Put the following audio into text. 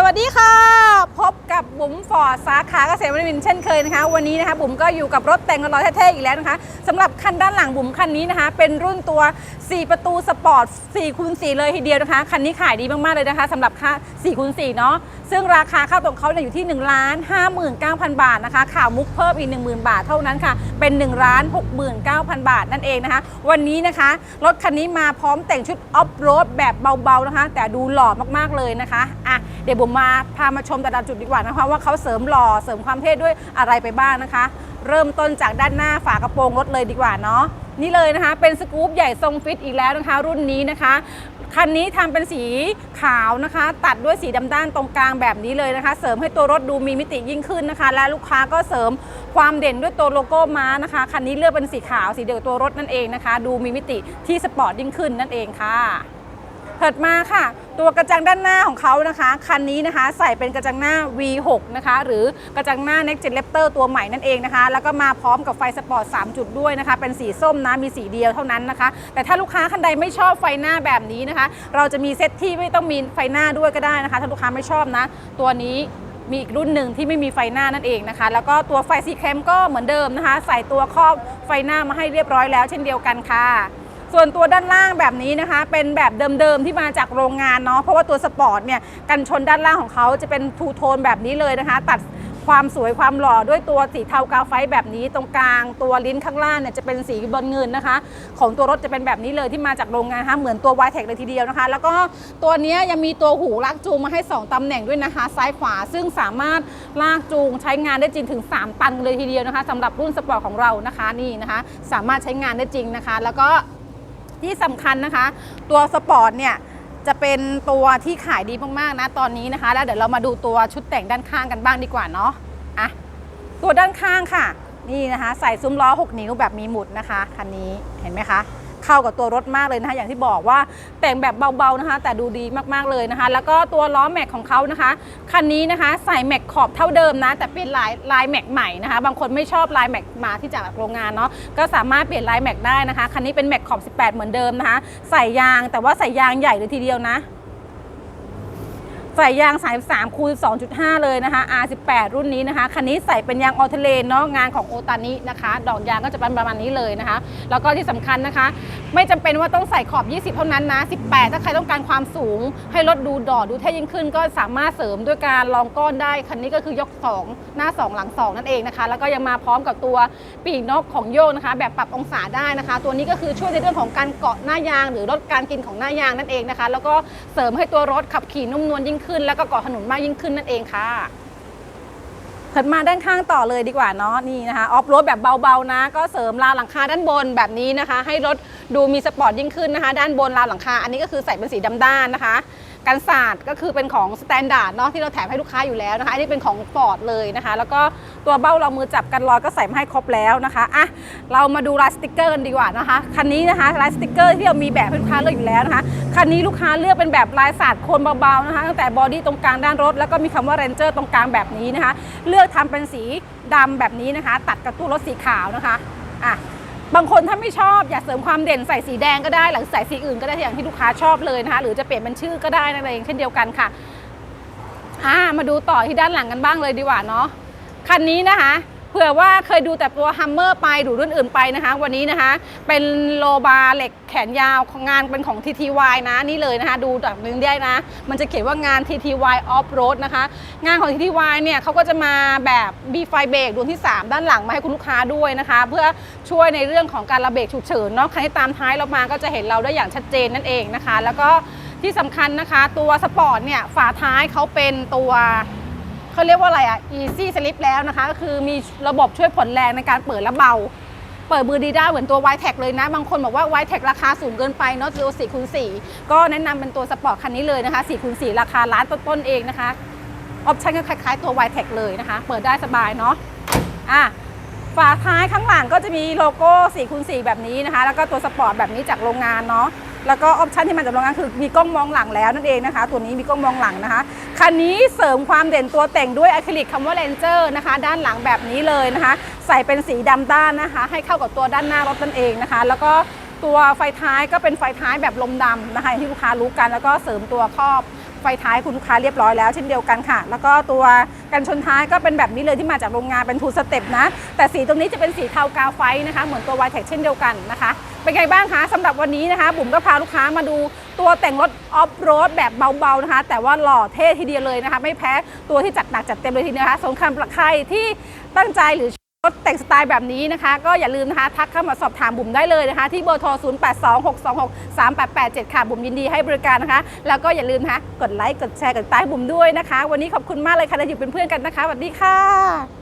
สวัสดีค่ะ พบ กับบุ๋มฟอร์ดสาขาเกษตรวรินทเช่นเคยนะคะ วันนี้นะคะบุ๋มก็อยู่กับรถแต่งกันร้อยเท่ๆอีกแล้วนะคะสำหรับคันด้านหลังบุ๋มคันนี้นะคะ เป็นรุ่นตัว 4 ประตูสปอร์ต4คูณ4เลยทีเดียวนะคะ คันนี้ขายดีมากๆเลยนะคะสำหรับค่า4คูณ4เนาะซึ่งราคาค่าตรงเขาเนี่ยอยู่ที่1นึ่งล้านห้าหมื่นเก้าพันบาทนะคะ ข่าวมุกเพิ่มอีก 1 0,000 บาทเท่านั้นค่ะ เป็น1นึ่งล้านหกหมื่นเก้าพันบาทนั่นเองนะคะ วันนี้นะคะ รถคันนี้มาพร้อมแต่งชุดออฟโรดแบบเบาๆนะคะ แต่ดูหล่อมากๆเลยนะคะอะเดี๋ยวบุ๋มมาพามาชมแต่ละจุดดีกว่านะคะว่าเขาเสริมหล่อเสริมความเท่ด้วยอะไรไปบ้างนะคะ เริ่มต้นจากด้านหน้าฝากระโปรงรถเลยดีกว่าเนาะนี่เลยนะคะ เป็นสกู๊ปใหญ่ทรงฟิตอีกแล้วนะคะ รุ่นนี้นะคะคันนี้ทำเป็นสีขาวนะคะ ตัดด้วยสีดำด้านตรงกลางแบบนี้เลยนะคะ เสริมให้ตัวรถดูมีมิติยิ่งขึ้นนะคะ และลูกค้าก็เสริมความเด่นด้วยตัวโลโก้ม้านะคะคันนี้เลือกเป็นสีขาวสีเดียวกับตัวรถนั่นเองนะคะ ดูมีมิติที่สปอร์ตยิ่งขึ้นนั่นเองค่ะ เปิดมาค่ะ ตัวกระจังด้านหน้าของเขานะคะ คันนี้นะคะใส่เป็นกระจังหน้า V6 นะคะ หรือกระจังหน้า Next Gen Raptor ตัวใหม่นั่นเองนะคะ แล้วก็มาพร้อมกับไฟสปอร์ต 3 จุดด้วยนะคะ เป็นสีส้มนะ มีสีเดียวเท่านั้นนะคะ แต่ถ้าลูกค้าคันใดไม่ชอบไฟหน้าแบบนี้นะคะ เราจะมีเซตที่ไม่ต้องมีไฟหน้าด้วยก็ได้นะคะ ถ้าลูกค้าไม่ชอบนะ ตัวนี้มีอีกรุ่นหนึ่งที่ไม่มีไฟหน้านั่นเองนะคะ แล้วก็ตัวไฟสีแคมก็เหมือนเดิมนะคะ ใส่ตัวครอบไฟหน้ามาให้เรียบร้อยแล้ว เช่นเดียวกันค่ะ ส่วนตัวด้านล่างแบบนี้นะคะ เป็นแบบเดิมๆที่มาจากโรงงานเนาะเพราะว่าตัวสปอร์ตเนี่ยกันชนด้านล่างของเขาจะเป็นทูโทนแบบนี้เลยนะคะ ตัดความสวยความหล่อด้วยตัวสีเทากาไฟแบบนี้ตรงกลาง ตัวลิ้นข้างล่างเนี่ยจะเป็นสีบอลเงินนะคะ ของตัวรถจะเป็นแบบนี้เลยที่มาจากโรงงานนะคะเหมือนตัว y t e c เลยทีเดียวนะคะ แล้วก็ตัวนี้ยังมีตัวหูลากจูงมาให้ 2ตำแหน่งด้วยนะคะ ซ้ายขวาซึ่งสามารถลากจูงใช้งานได้จริงถึง 3 ตันเลยทีเดียวนะคะสำหรับรุ่นสปอร์ตของเรานะคะนี่นะคะ สามารถใช้งานได้จริงนะคะ แล้วก็ ที่สำคัญนะคะ ตัวสปอร์ตเนี่ยจะเป็นตัวที่ขายดีมากๆนะตอนนี้นะคะ แล้วเดี๋ยวเรามาดูตัวชุดแต่งด้านข้างกันบ้างดีกว่าเนาะอะตัวด้านข้างค่ะ นี่นะคะ ใส่ซุ้มล้อ 6 นิ้วแบบมีหมุดนะคะคันนี้เห็นไหมคะ เข้ากับตัวรถมากเลยนะคะ อย่างที่บอกว่าแต่งแบบเบาๆนะคะ แต่ดูดีมากๆเลยนะคะ แล้วก็ตัวล้อแม็กของเขานะคะคันนี้นะคะใส่แม็กขอบเท่าเดิมนะ แต่เป็นลายลายแม็กใหม่นะคะ บางคนไม่ชอบลายแม็กมาที่จากโรงงานเนาะก็สามารถเปลี่ยนลายแม็กได้นะคะคันนี้เป็นแม็กขอบ 18 เหมือนเดิมนะคะ ใส่ยางแต่ว่าใส่ยางใหญ่เลยทีเดียวนะ ใส่ยาง 33คูณ2.5 เลยนะคะ R18 รุ่นนี้นะคะ คันนี้ใส่เป็นยางออเทเลนเนาะงานของโอตานินะคะ ดอกยางก็จะเป็นประมาณนี้เลยนะคะ แล้วก็ที่สำคัญนะคะ ไม่จำเป็นว่าต้องใส่ขอบ 20 เท่านั้นนะ 18 ถ้าใครต้องการความสูง ให้รถดูดอดดูเท่ยิ่งขึ้น ก็สามารถเสริมด้วยการรองก้อนได้ คันนี้ก็คือยก 2 หน้า 2 หลัง 2 นั่นเองนะคะ แล้วก็ยังมาพร้อมกับตัวปีกนกของโยกนะคะ แบบปรับองศาได้นะคะ ตัวนี้ก็คือช่วยในเรื่องของการเกาะหน้ายาง หรือลดการกินของหน้ายางนั่นเองนะคะ แล้วก็เสริมให้ตัวรถขับขี่นุ่มนวลยิ่งขึ้นแล้วก็เกาะถนนมากยิ่งขึ้นนั่นเองค่ะเถิดมาด้านข้างต่อเลยดีกว่าเนาะนี่นะคะออฟโรดแบบเบาๆนะ ก็เสริมราวหลังคาด้านบนแบบนี้นะคะ ให้รถดูมีสปอร์ตยิ่งขึ้นนะคะ ด้านบนราวหลังคา อันนี้ก็คือใส่เป็นสีดำด้านนะคะ กันศาสตร์ก็คือเป็นของสแตนดาร์ดเนาะที่เราแถมให้ลูกค้าอยู่แล้วนะคะ อันนี้เป็นของฟอร์ดเลยนะคะ แล้วก็ตัวเบ้าเรามือจับกันรอยก็ใส่มาให้ครบแล้วนะคะอะเรามาดูลายสติกเกอร์กันดีกว่านะคะ คันนี้นะคะลายสติกเกอร์ที่เรามีแบบให้ลูกค้าเลือกอยู่แล้วนะคะ คันนี้ลูกค้าเลือกเป็นแบบลายศาสตร์โคนเบาๆนะคะ ตั้งแต่บอดี้ตรงกลางด้านรถ แล้วก็มีคำว่าเรนเจอร์ตรงกลางแบบนี้นะคะ เลือกทำเป็นสีดำแบบนี้นะคะ ตัดกับตู้รถสีขาวนะคะอะ บางคนถ้าไม่ชอบอยากเสริมความเด่นใส่สีแดงก็ได้หรือใส่สีอื่นก็ได้อย่างที่ลูกค้าชอบเลยนะคะ หรือจะเปลี่ยนเป็นชื่อก็ได้นั่นเองเช่นเดียวกันค่ะอ่ามาดูต่อที่ด้านหลังกันบ้างเลยดีกว่าเนาะคันนี้นะคะ เผื่อว่าเคยดูแต่ตัวฮัมเมอร์ไปหรือรุ่นอื่นไปนะคะ วันนี้นะคะ เป็นโลบาร์เหล็กแขนยาวงานเป็นของ TTY นะนี่เลยนะคะ ดูจากนึงได้นะ มันจะเขียนว่างาน TTY Off Road นะคะ งานของ TTY เนี่ยเขาก็จะมาแบบ B ไฟเบรกดวงที่ 3 ด้านหลังมาให้คุณลูกค้าด้วยนะคะ เพื่อช่วยในเรื่องของการระเบรกฉุกเฉินเนาะใครที่ตามท้ายเรามาก็จะเห็นเราได้อย่างชัดเจนนั่นเองนะคะ แล้วก็ที่สำคัญนะคะ ตัวสปอร์ตเนี่ยฝาท้ายเขาเป็นตัว เขาเรียกว่าอะไรอะ easy slip แล้วนะคะ ก็คือมีระบบช่วยผ่อนแรงในการเปิดและเบา เปิดมือดีได้เหมือนตัว y t e c เลยนะ บางคนบอกว่า y t e c ราคาสูงเกินไปเนาะตัว4คูณ4ก็แนะนำเป็นตัวสปอร์ตคันนี้เลยนะคะ4คูณ4ราคาล้านต้นๆเองนะคะออปชั่นก็คล้ายๆตัว y t e c เลยนะคะ เปิดได้สบายเนาะอะฝาท้ายข้างหลังก็จะมีโลโก้4คูณ4แบบนี้นะคะ แล้วก็ตัวสปอร์ตแบบนี้จากโรงงานเนาะ แล้วก็ออปชันที่มาจากโรงงานคือมีกล้องมองหลังแล้วนั่นเองนะคะ ตัวนี้มีกล้องมองหลังนะคะ คันนี้เสริมความเด่นตัวแต่งด้วยอะคริลิกคำว่าเลนเจอร์นะคะ ด้านหลังแบบนี้เลยนะคะ ใส่เป็นสีดำด้านนะคะ ให้เข้ากับตัวด้านหน้ารถนั่นเองนะคะ แล้วก็ตัวไฟท้ายก็เป็นไฟท้ายแบบลมดำนะคะที่ลูกค้ารู้กันแล้วก็เสริมตัวครอบไฟท้ายคุณลูกค้าเรียบร้อยแล้วเช่นเดียวกันค่ะ แล้วก็ตัวกันชนท้ายก็เป็นแบบนี้เลยที่มาจากโรงงานเป็นทูสเต็ปนะ แต่สีตรงนี้จะเป็นสีเทากาไฟนะคะ เหมือนตัว y t e c เช่นเดียวกันนะคะ เป็นไงบ้างคะสำหรับวันนี้นะคะ บุ๋มก็พาลูกค้ามาดูตัวแต่งรถออฟโรดแบบเบาๆนะคะ แต่ว่าหล่อเท่ทีเดียวเลยนะคะ ไม่แพ้ตัวที่จัดหนักจัดเต็มเลยทีเดียวนะคะสงครามใครที่ตั้งใจหรือรถแต่งสไตล์แบบนี้นะคะ ก็อย่าลืมนะคะ ทักเข้ามาสอบถามบุ๋มได้เลยนะคะ ที่เบอร์โทร 0826263887 ค่ะ บุ๋มยินดีให้บริการนะคะ แล้วก็อย่าลืมนะคะกดไลค์กดแชร์กดติดตามบุ๋มด้วยนะคะ วันนี้ขอบคุณมากเลยค่ะเราอยู่เป็นเพื่อนกันนะคะสวัสดีค่ะ